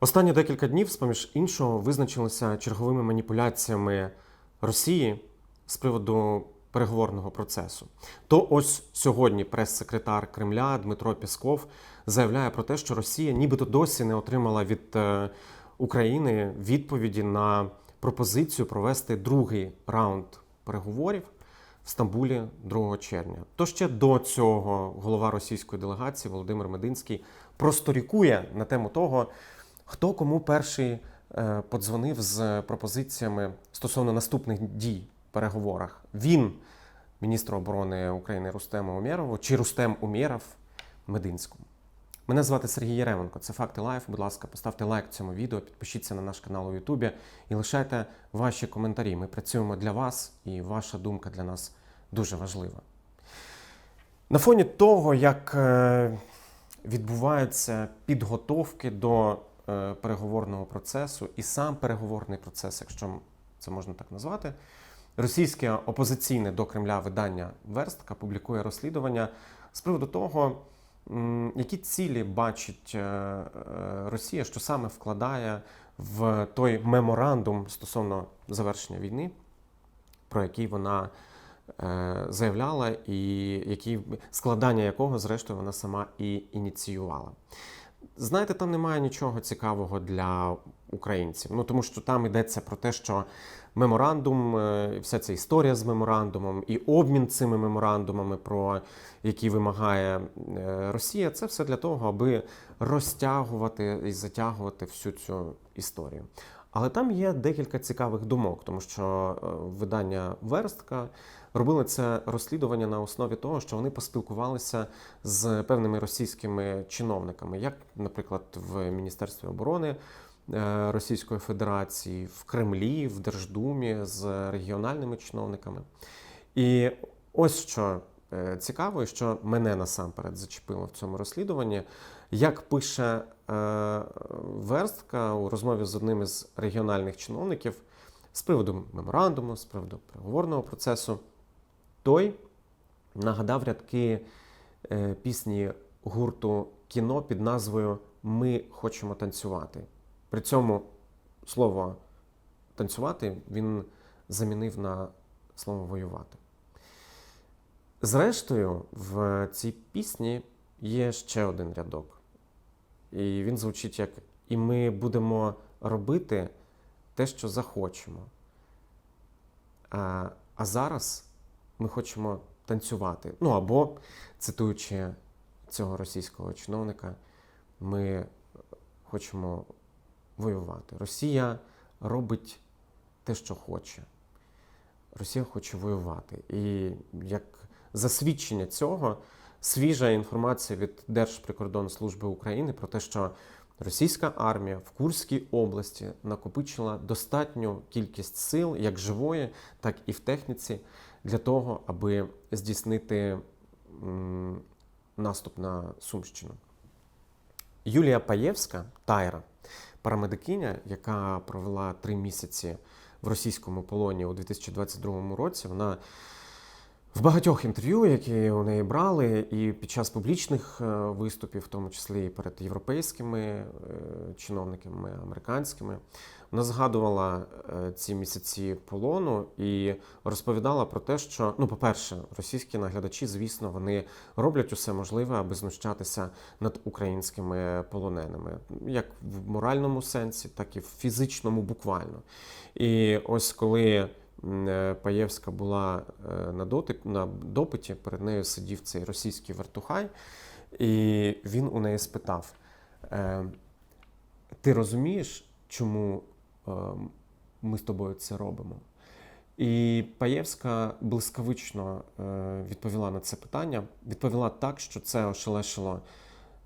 Останні декілька днів, з-поміж іншого, визначилися черговими маніпуляціями Росії з приводу переговорного процесу. То ось сьогодні прес-секретар Кремля Дмитро Пісков заявляє про те, що Росія нібито досі не отримала від е, України відповіді на пропозицію провести другий раунд переговорів в Стамбулі 2 червня. То ще до цього голова російської делегації Володимир Мединський просторікує на тему того, хто кому перший е, подзвонив з пропозиціями стосовно наступних дій в переговорах. Він, міністр оборони України Рустему Умєрову, чи Рустем Умєров Мединському. Мене звати Сергій Яременко. Це факти лайф. Будь ласка, поставте лайк цьому відео, підпишіться на наш канал у Ютубі і лишайте ваші коментарі. Ми працюємо для вас, і ваша думка для нас дуже важлива. На фоні того, як е, відбуваються підготовки до переговорного процесу, і сам переговорний процес, якщо це можна так назвати, російське опозиційне до Кремля видання Верстка публікує розслідування з приводу того, які цілі бачить е, е, Росія, що саме вкладає в той меморандум стосовно завершення війни, про який вона е, заявляла, і які, складання якого, зрештою, вона сама і ініціювала. Знаєте, там немає нічого цікавого для українців. Ну тому що там йдеться про те, що меморандум, е, вся ця історія з меморандумом і обмін цими меморандумами, про які вимагає е, Росія, це все для того, аби розтягувати і затягувати всю цю історію. Але там є декілька цікавих думок, тому що е, видання Верстка робили це розслідування на основі того, що вони поспілкувалися з певними російськими чиновниками, як, наприклад, в Міністерстві оборони е, Російської Федерації, в Кремлі, в Держдумі з регіональними чиновниками. І ось що цікаво, і що мене насамперед зачепило в цьому розслідуванні, як пише е, Верстка у розмові з одним із регіональних чиновників з приводу меморандуму, з приводу переговорного процесу, той нагадав рядки е, пісні гурту кіно під назвою Ми хочемо танцювати. При цьому слово танцювати він замінив на слово воювати. Зрештою, в цій пісні є ще один рядок. І він звучить як І ми будемо робити те, що захочемо. А, а зараз ми хочемо танцювати. Ну або, цитуючи цього російського чиновника, ми хочемо воювати. Росія робить те, що хоче. Росія хоче воювати. І як засвідчення цього, свіжа інформація від Держприкордонслужби України про те, що російська армія в Курській області накопичила достатню кількість сил, як живої, так і в техніці, для того, аби здійснити наступ на Сумщину. Юлія Паєвська, Тайра, парамедикиня, яка провела три місяці в російському полоні у 2022 році, вона в багатьох інтерв'ю, які у неї брали, і під час публічних е, виступів, в тому числі і перед європейськими е, чиновниками, американськими, вона згадувала е, ці місяці полону і розповідала про те, що, ну, по-перше, російські наглядачі, звісно, вони роблять усе можливе, аби знущатися над українськими полоненими, як в моральному сенсі, так і в фізичному, буквально. І ось коли. М, Паєвська була е, на, дотип, на допиті, перед нею сидів цей російський вертухай, і він у неї спитав: е, Ти розумієш, чому е, ми з тобою це робимо? І Паєвська блискавично е, відповіла на це питання. Відповіла так, що це ошелешило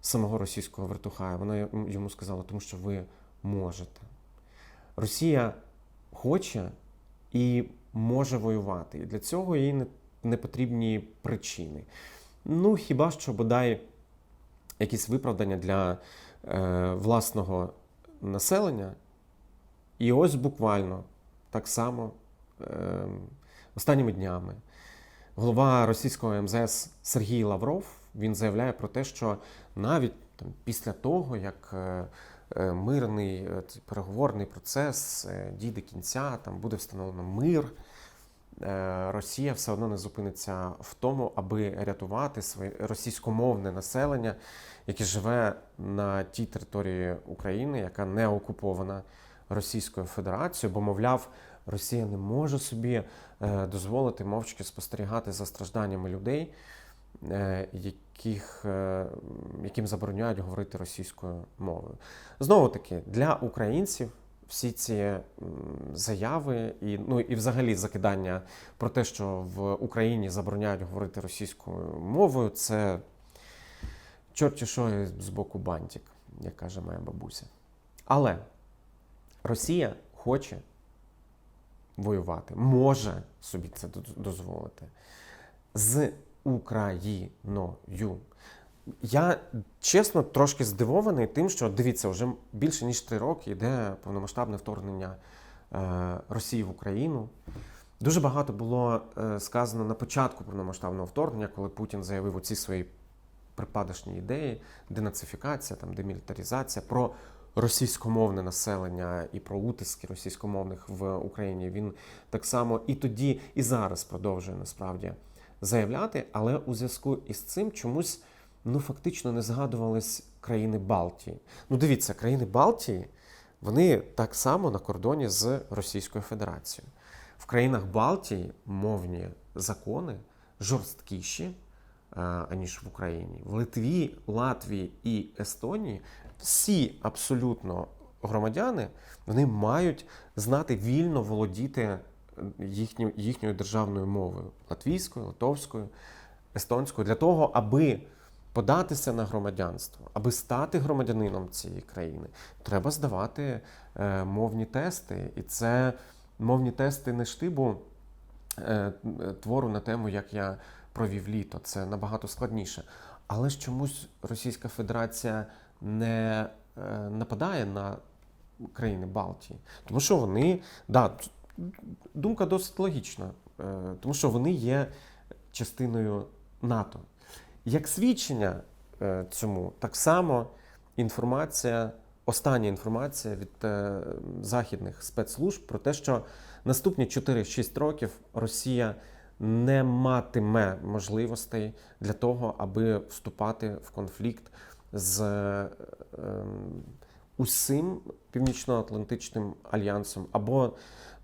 самого російського вертухая. Вона йому сказала, тому що ви можете. Росія хоче і може воювати. І для цього їй не, не потрібні причини. Ну, хіба що бодай якісь виправдання для е, власного населення. І ось буквально так само е, останніми днями голова російського МЗС Сергій Лавров він заявляє про те, що навіть там, після того, як е, мирний е, переговорний процес е, дійде кінця, там буде встановлено мир. е, Росія все одно не зупиниться в тому, аби рятувати своє російськомовне населення, яке живе на тій території України, яка не окупована Російською Федерацією, бо, мовляв, Росія не може собі е, дозволити мовчки спостерігати за стражданнями людей, е, яких, е, яким забороняють говорити російською мовою. Знову таки, для українців всі ці заяви і, ну, і взагалі закидання про те, що в Україні забороняють говорити російською мовою, це чорті що з боку бантик, як каже моя бабуся. Але Росія хоче воювати, може собі це дозволити з Україною. Я чесно трошки здивований тим, що дивіться, вже більше ніж три роки йде повномасштабне вторгнення е, Росії в Україну. Дуже багато було е, сказано на початку повномасштабного вторгнення, коли Путін заявив оці свої припадочні ідеї, денацифікація, там, демілітаризація, про російськомовне населення і про утиски російськомовних в Україні. Він так само і тоді, і зараз продовжує насправді заявляти, але у зв'язку із цим чомусь ну фактично не згадувались країни Балтії. Ну, дивіться, країни Балтії вони так само на кордоні з Російською Федерацією. В країнах Балтії мовні закони жорсткіші, е, аніж в Україні. В Литві, Латвії і Естонії всі абсолютно громадяни вони мають знати вільно володіти їхньою, їхньою державною мовою латвійською, литовською, естонською, для того, аби податися на громадянство, аби стати громадянином цієї країни, треба здавати е, мовні тести. І це мовні тести не штибу е, твору на тему, як я провів літо. Це набагато складніше. Але ж чомусь Російська Федерація не е, нападає на країни Балтії. Тому що вони, да, думка досить логічна, е, тому що вони є частиною НАТО. Як свідчення е, цьому, так само інформація, остання інформація від е, західних спецслужб про те, що наступні 4-6 років Росія не матиме можливостей для того, аби вступати в конфлікт з ем, усім Північно-Атлантичним альянсом, або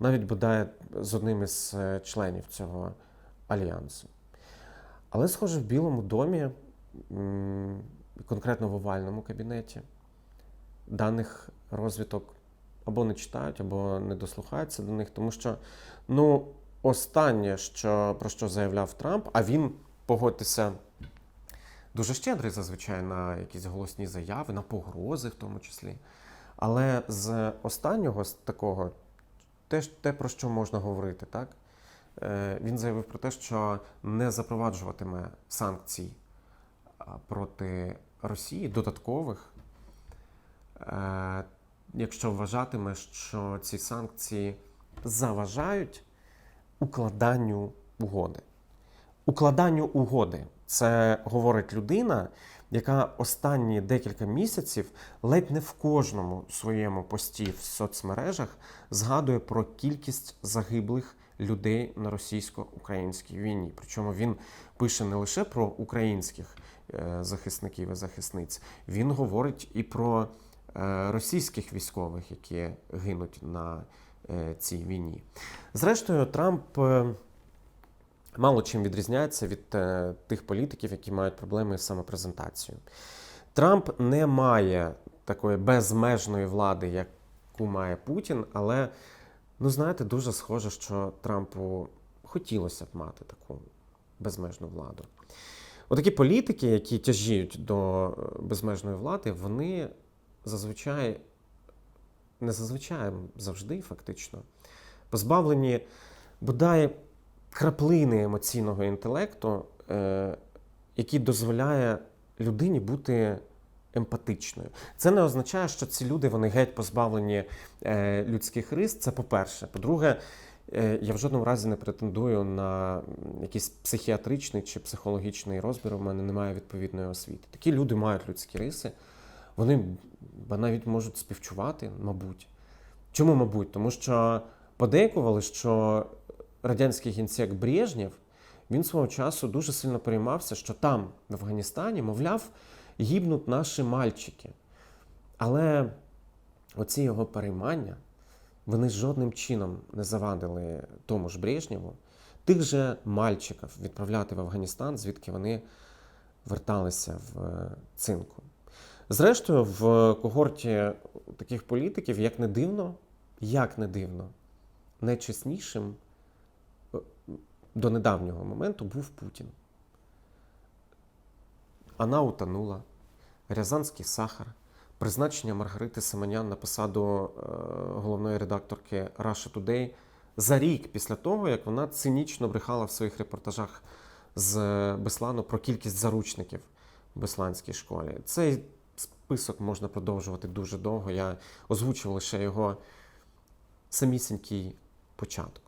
навіть бодай з одним із е, членів цього альянсу. Але, схоже, в Білому домі, конкретно в овальному кабінеті, даних розвиток або не читають, або не дослухаються до них, тому що ну, останнє, що, про що заявляв Трамп, а він, погодьтеся, дуже щедрий зазвичай на якісь голосні заяви, на погрози в тому числі. Але з останнього, з такого, те, те, про що можна говорити, так? Е, Він заявив про те, що не запроваджуватиме санкцій проти Росії додаткових, е, якщо вважатиме, що ці санкції заважають укладанню угоди. Укладанню угоди це говорить людина, яка останні декілька місяців ледь не в кожному своєму пості в соцмережах згадує про кількість загиблих людей на російсько-українській війні. Причому він пише не лише про українських е, захисників і захисниць, він говорить і про е, російських військових, які гинуть на е, цій війні. Зрештою, Трамп. Мало чим відрізняється від е, тих політиків, які мають проблеми з самопрезентацією. Трамп не має такої безмежної влади, яку має Путін, але, ну знаєте, дуже схоже, що Трампу хотілося б мати таку безмежну владу. Отакі політики, які тяжіють до е, безмежної влади, вони зазвичай, не зазвичай, завжди фактично, позбавлені бодай краплини емоційного інтелекту, е, який дозволяє людині бути емпатичною. Це не означає, що ці люди вони геть позбавлені е, людських рис. Це по-перше. По-друге, е, я в жодному разі не претендую на якийсь психіатричний чи психологічний розбір. У мене немає відповідної освіти. Такі люди мають людські риси. Вони навіть можуть співчувати, мабуть. Чому, мабуть? Тому що подейкували, що радянський генсек Брежнєв він свого часу дуже сильно переймався, що там, в Афганістані, мовляв, гибнуть наші мальчики. Але оці його переймання вони жодним чином не завадили тому ж Брежнєву тих же мальчиків відправляти в Афганістан, звідки вони верталися в е, цинку. Зрештою, в когорті таких політиків, як не дивно, як не дивно, найчеснішим до недавнього моменту був Путін. Вона утонула, Рязанський сахар, призначення Маргарити Семенян на посаду е, головної редакторки Russia Today за рік після того, як вона цинічно брехала в своїх репортажах з Беслану про кількість заручників в Бесланській школі. Цей список можна продовжувати дуже довго. Я озвучив лише його самісінький початок.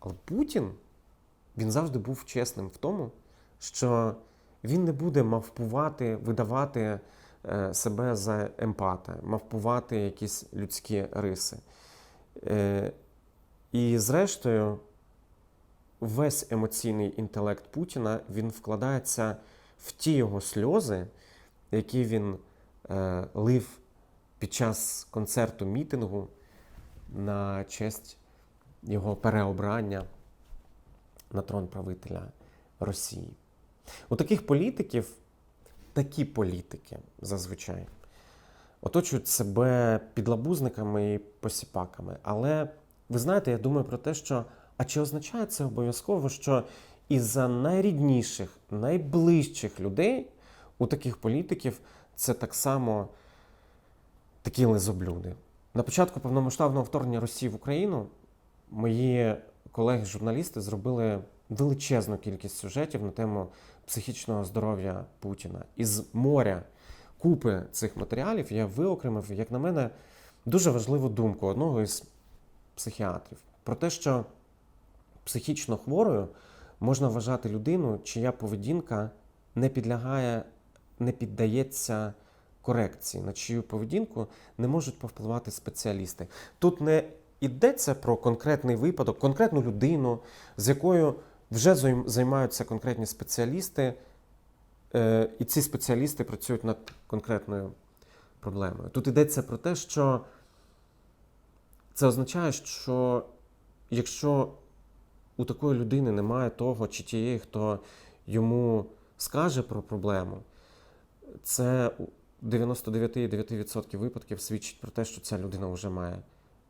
Але Путін він завжди був чесним в тому, що він не буде мавпувати, видавати е, себе за емпата, мавпувати якісь людські риси. Е, І зрештою, весь емоційний інтелект Путіна він вкладається в ті його сльози, які він е, лив під час концерту мітингу на честь його переобрання на трон правителя Росії. У таких політиків, такі політики зазвичай оточують себе підлабузниками і посіпаками. Але ви знаєте, я думаю про те, що а чи означає це обов'язково, що із-за найрідніших, найближчих людей у таких політиків це так само такі лизоблюди. На початку повномасштабного вторгнення Росії в Україну мої колеги-журналісти зробили величезну кількість сюжетів на тему психічного здоров'я Путіна. Із моря купи цих матеріалів я виокремив, як на мене, дуже важливу думку одного із психіатрів про те, що психічно хворою можна вважати людину, чия поведінка не підлягає, не піддається корекції, на чию поведінку не можуть повпливати спеціалісти. Тут не йдеться про конкретний випадок, конкретну людину, з якою вже займаються конкретні спеціалісти, е, і ці спеціалісти працюють над конкретною проблемою. Тут йдеться про те, що це означає, що якщо у такої людини немає того чи тієї, хто йому скаже про проблему, це у 99,9% випадків свідчить про те, що ця людина вже має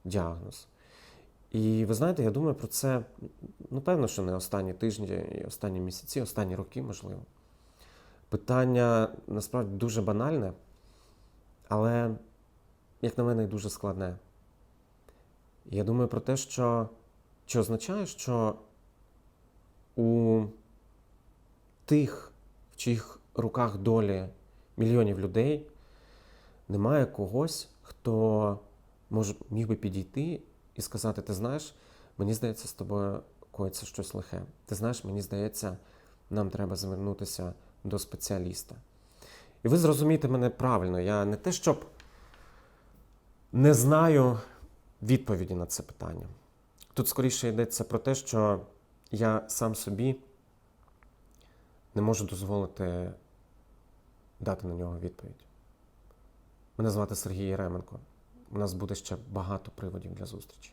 діагноз. І ви знаєте, я думаю про це, ну, певно, що не останні тижні, останні місяці, останні роки, можливо. Питання насправді дуже банальне, але, як на мене, дуже складне. Я думаю про те, що чи означає, що у тих, в чиїх руках долі мільйонів людей, немає когось, хто може міг би підійти і сказати: ти знаєш, мені здається, з тобою коїться щось лихе. Ти знаєш, мені здається, нам треба звернутися до спеціаліста. І ви зрозумієте мене правильно, я не те, щоб не знаю відповіді на це питання. Тут скоріше йдеться про те, що я сам собі не можу дозволити дати на нього відповідь. Мене звати Сергій Єременко. У нас буде ще багато приводів для зустрічі.